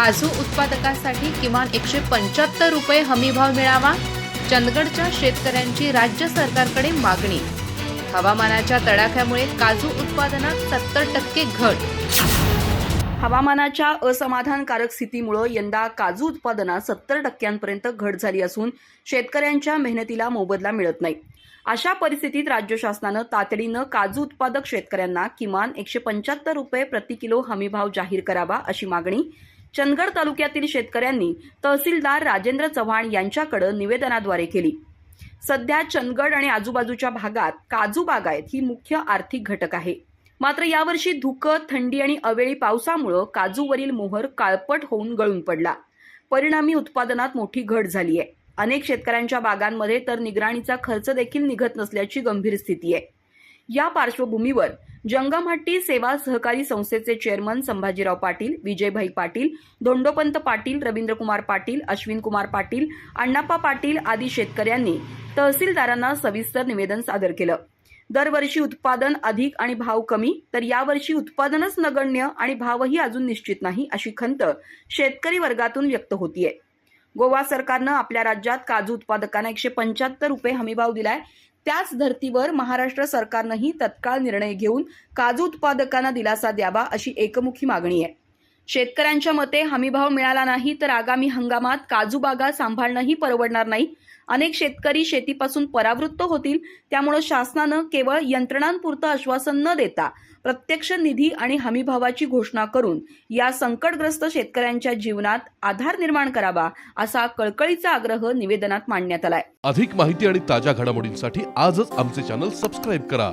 काजू उत्पादकासाठी किमान एकशे पंच्याहत्तर रुपये हमीभाव मिळावा चंदगडच्या शेतकऱ्यांची राज्य सरकारकडे मागणी. हवामानाच्या तडाख्यामुळे काजू उत्पादनात सत्तर टक्के घट. हवामानाच्या असमाधानकारक स्थितीमुळं यंदा काजू उत्पादनात सत्तर टक्क्यांपर्यंत घट झाली असून शेतकऱ्यांच्या मेहनतीला मोबदला मिळत नाही. अशा परिस्थितीत राज्य शासनानं तातडीनं काजू उत्पादक शेतकऱ्यांना किमान एकशे पंच्याहत्तर रुपये प्रति किलो हमीभाव जाहीर करावा अशी मागणी चंदगड तालुक्यातील शेतकऱ्यांनी तहसीलदार राजेंद्र चव्हाण यांच्याकडे निवेदनाद्वारे केली. सध्या चंदगड आणि आजूबाजूच्या भागात काजू बागायत ही मुख्य आर्थिक घटक आहे. मात्र यावर्षी धुकं थंडी आणि अवेळी पावसामुळं काजूवरील मोहर काळपट होऊन गळून पडला. परिणामी उत्पादनात मोठी घट झाली आहे. अनेक शेतकऱ्यांच्या बागांमध्ये तर निगराणीचा खर्च देखील निघत नसल्याची गंभीर स्थिती आहे. या पार्श्वभूमीवर जंगमहट्टी सेवा सहकारी संस्थेचे चेअरमन संभाजीराव पाटील विजयभाई पाटील धोंडोपंत पाटील रवींद्रकुमार पाटील अश्विनकुमार पाटील अण्णाप्पा पाटील आदी शेतकऱ्यांनी तहसीलदारांना सविस्तर निवेदन सादर केलं. दरवर्षी उत्पादन अधिक आणि भाव कमी तर यावर्षी उत्पादनच नगण्य आणि भावही अजून निश्चित नाही अशी खंत शेतकरी वर्गातून व्यक्त होतीये. गोवा सरकारनं आपल्या राज्यात काजू उत्पादकांना एकशे पंच्याहत्तर रुपये हमीभाव दिलाय. त्याच धर्तीवर महाराष्ट्र सरकारनंही तत्काळ निर्णय घेऊन काजू उत्पादकांना दिलासा द्यावा अशी एकमुखी मागणी आहे. शेतकऱ्यांच्या मते हमीभाव मिळाला नाही तर आगामी हंगामात काजू बागा सांभाळणंही परवडणार नाही. अनेक शेतकरी शेतीपासून परावृत्त होतील त्यामुळे शासनानं केवळ यंत्रणांपुरतं आश्वासन न देता प्रत्यक्ष निधी आणि हमीभावाची घोषणा करून या संकटग्रस्त शेतकऱ्यांच्या जीवनात आधार निर्माण करावा असा कळकळीचा आग्रह निवेदनात मांडण्यात आलाय. अधिक माहिती आणि ताज्या घडामोडींसाठी आजच आमचे चॅनल सबस्क्राईब करा.